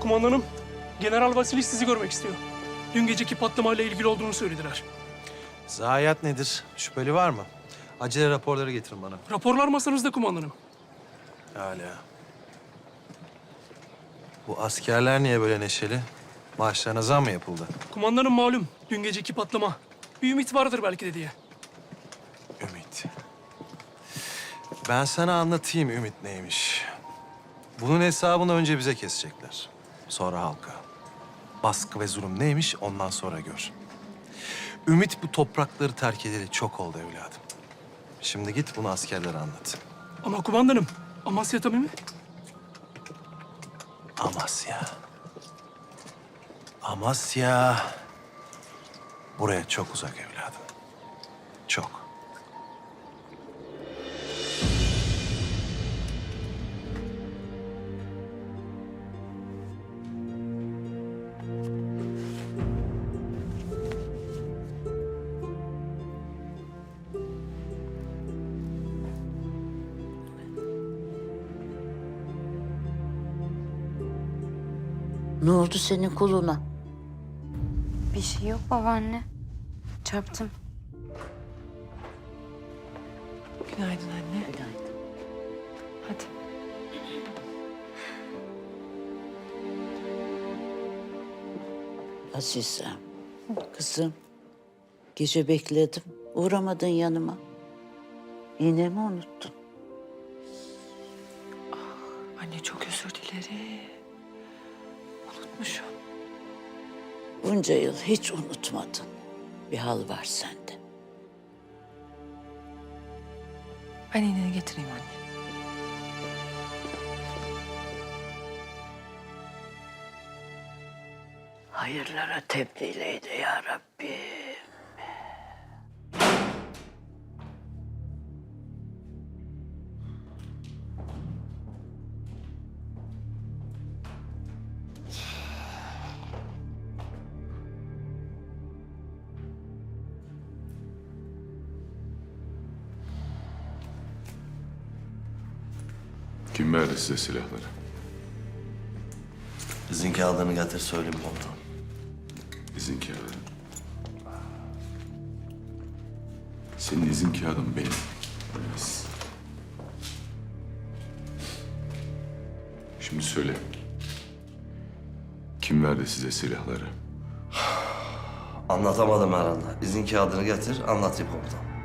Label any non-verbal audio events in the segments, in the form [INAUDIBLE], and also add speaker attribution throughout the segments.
Speaker 1: Kumandanım, General Vasilis sizi görmek istiyor. Dün geceki patlamayla ilgili olduğunu söylediler.
Speaker 2: Zayiat nedir? Şüpheli var mı? Acele raporları getirin bana.
Speaker 1: Raporlar masanızda kumandanım.
Speaker 2: Hala. Bu askerler niye böyle neşeli? Maaşlarına zam mı yapıldı?
Speaker 1: Kumandanım malum, dün geceki patlama. Bir ümit vardır belki de diye.
Speaker 2: Ümit. Ben sana anlatayım Ümit neymiş. Bunun hesabını önce bize kesecekler. Sonra halka. Baskı ve zulüm neymiş ondan sonra gör. Ümit bu toprakları terk edeli çok oldu evladım. Şimdi git bunu askerlere anlat.
Speaker 1: Ama kumandanım, Amasya tabii mi?
Speaker 2: Amasya. Amasya. Buraya çok uzak evladım. Çok.
Speaker 3: Ne oldu senin koluna?
Speaker 4: Bir şey yok babaanne. Çarptım.
Speaker 5: Günaydın anne.
Speaker 4: Hadi.
Speaker 3: Azize, kızım. Gece bekledim. Uğramadın yanıma. Yine mi unuttun?
Speaker 5: Anne çok özür dilerim. Unutmuşum.
Speaker 3: Bunca yıl hiç unutmadın. Bir hal var sende.
Speaker 5: Ben iğneni getireyim anne.
Speaker 3: Hayırlara tebdil eyle ya Rabbi.
Speaker 6: Kim verdi size silahları?
Speaker 7: İzin kağıdını getir söyleyeyim komutanım.
Speaker 6: İzin kağıdı. Senin izin kağıdın benim. Olmaz. Şimdi söyle. Kim verdi size silahları? [SIGHS]
Speaker 7: Anlatamadım herhalde. İzin kağıdını getir anlatayım komutanım.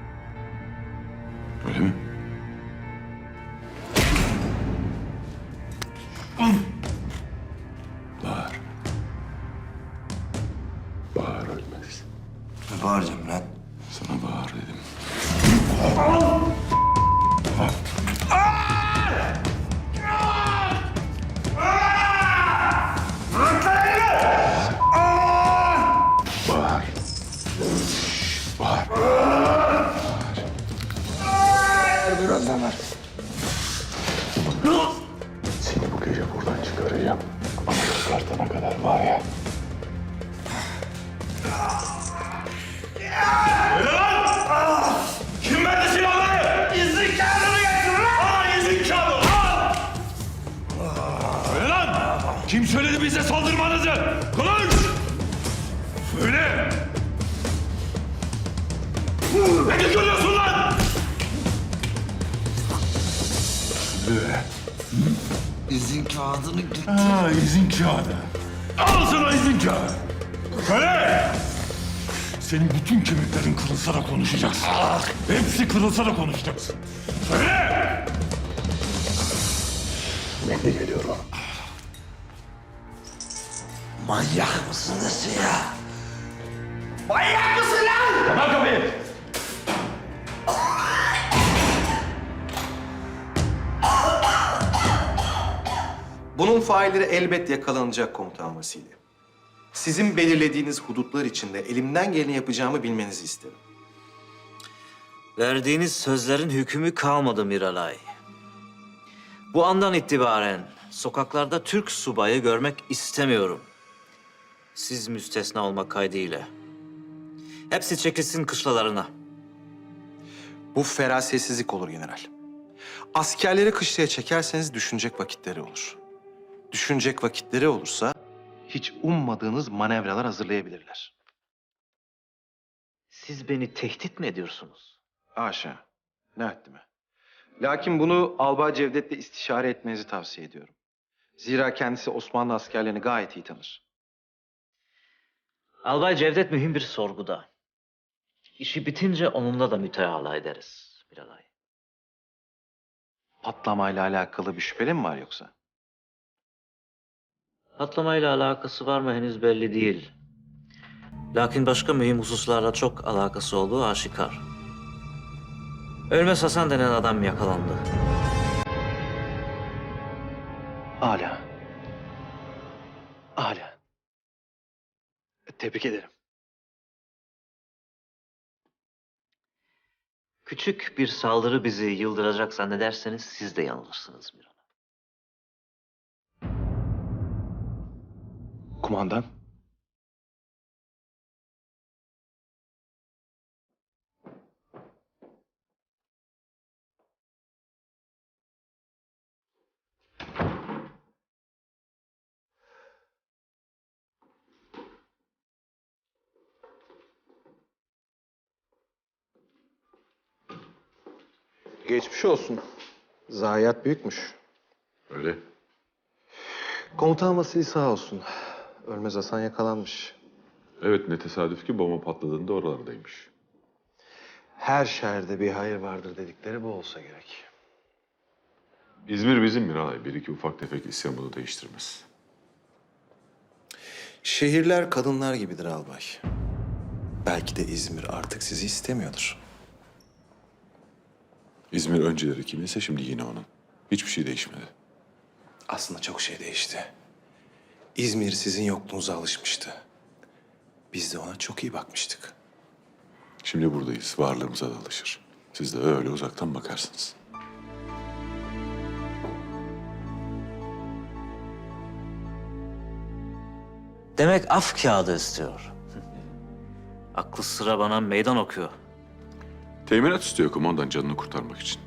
Speaker 6: Çıkartana kadar var ya.
Speaker 8: Kim verdi silahları? İzin kağıdını getir lan! Aa izin kağıdı! Al! Söyle lan! Kim söyledi bize saldırmanızı? Konuş! Söyle! Ne görüyorsun
Speaker 7: İzin kağıdını getir.
Speaker 8: Ha izin kağıdı. Al sana izin kağıdı. Söyle! Senin bütün kemiklerin kırılsa da konuşacaksın. Hepsi kırılsa da konuşacaksın. Söyle!
Speaker 6: Ben de geliyorum.
Speaker 7: Manyak mısınız ya?
Speaker 8: Manyak mısın lan? Kapat kapıyı.
Speaker 2: Bunun failleri elbet yakalanacak komutan Vasili. Sizin belirlediğiniz hudutlar içinde elimden geleni yapacağımı bilmenizi isterim.
Speaker 9: Verdiğiniz sözlerin hükmü kalmadı Miralay. Bu andan itibaren sokaklarda Türk subayı görmek istemiyorum. Siz müstesna olmak kaydıyla. Hepsi çekilsin kışlalarına.
Speaker 2: Bu ferasetsizlik olur general. Askerleri kışlaya çekerseniz düşünecek vakitleri olur. Düşünecek vakitleri olursa hiç ummadığınız manevralar hazırlayabilirler.
Speaker 9: Siz beni tehdit mi ediyorsunuz?
Speaker 2: Haşa. Ne haddime. Lakin bunu Albay Cevdet'le istişare etmenizi tavsiye ediyorum. Zira kendisi Osmanlı askerlerini gayet iyi tanır.
Speaker 9: Albay Cevdet mühim bir sorguda. İşi bitince onunla da müteala ederiz Miralay.
Speaker 2: Patlamayla alakalı bir şüpheli mi var yoksa?
Speaker 9: Patlamayla alakası var mı henüz belli değil. Lakin başka mühim hususlarla çok alakası olduğu aşikar. Ölmez Hasan denen adam yakalandı.
Speaker 2: Hala. Hala. Tebrik ederim.
Speaker 9: Küçük bir saldırı bizi yıldıracak zannederseniz siz de yanılırsınız Miran.
Speaker 2: Kumandan. Geçmiş olsun. Zayiat büyükmüş.
Speaker 6: Öyle.
Speaker 2: Komutan Vasili sağ olsun. Ölmez Hasan yakalanmış.
Speaker 6: Evet ne tesadüf ki bomba patladığında oralardaymış.
Speaker 2: Her şerde bir hayır vardır dedikleri bu olsa gerek.
Speaker 6: İzmir bizim Miralay. Bir iki ufak tefek isyan bunu değiştirmez.
Speaker 2: Şehirler kadınlar gibidir albay. Belki de İzmir artık sizi istemiyordur.
Speaker 6: İzmir önceleri kiminse şimdi yine onun. Hiçbir şey değişmedi.
Speaker 2: Aslında çok şey değişti. İzmir sizin yokluğunuza alışmıştı. Biz de ona çok iyi bakmıştık.
Speaker 6: Şimdi buradayız. Varlığımıza da alışır. Siz de öyle uzaktan bakarsınız.
Speaker 9: Demek af kağıdı istiyor. Aklı sıra bana meydan okuyor.
Speaker 6: Teminat istiyor kumandan canını kurtarmak için.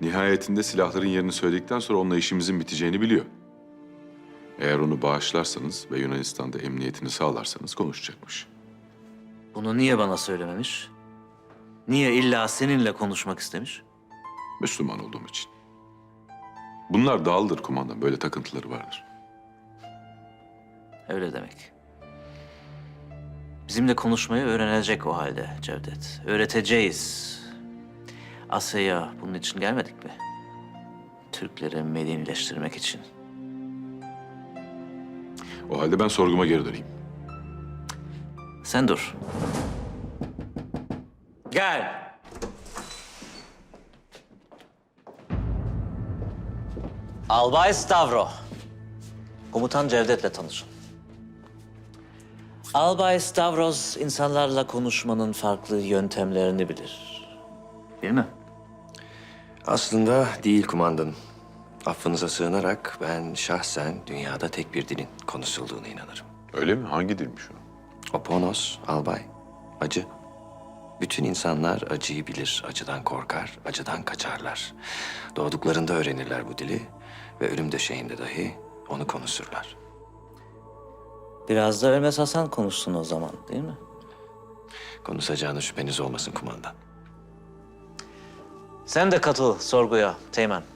Speaker 6: Nihayetinde silahların yerini söyledikten sonra onunla işimizin biteceğini biliyor. Eğer onu bağışlarsanız ve Yunanistan'da emniyetini sağlarsanız konuşacakmış.
Speaker 9: Bunu niye bana söylememiş? Niye illa seninle konuşmak istemiş?
Speaker 6: Müslüman olduğum için. Bunlar dağıldır kumandan. Böyle takıntıları vardır.
Speaker 9: Öyle demek. Bizimle konuşmayı öğrenecek o halde Cevdet. Öğreteceğiz. Asya'ya bunun için gelmedik mi? Türkleri medenileştirmek için.
Speaker 6: O halde ben sorguma geri döneyim.
Speaker 9: Sen dur. Gel. Albay Stavro. Komutan Cevdet'le tanışın. Albay Stavros insanlarla konuşmanın farklı yöntemlerini bilir. Değil mi?
Speaker 10: Aslında değil kumandanım. Affınıza sığınarak ben şahsen dünyada tek bir dilin konuşulduğuna inanırım.
Speaker 6: Öyle mi? Hangi dilmiş o?
Speaker 10: Oponos, albay, acı. Bütün insanlar acıyı bilir, acıdan korkar, acıdan kaçarlar. Doğduklarında öğrenirler bu dili ve ölüm döşeğinde dahi onu konuşurlar.
Speaker 9: Biraz da Ölmez Hasan konuşsun o zaman değil mi?
Speaker 10: Konuşacağına şüpheniz olmasın kumandan.
Speaker 9: Sen de katıl sorguya Teğmen.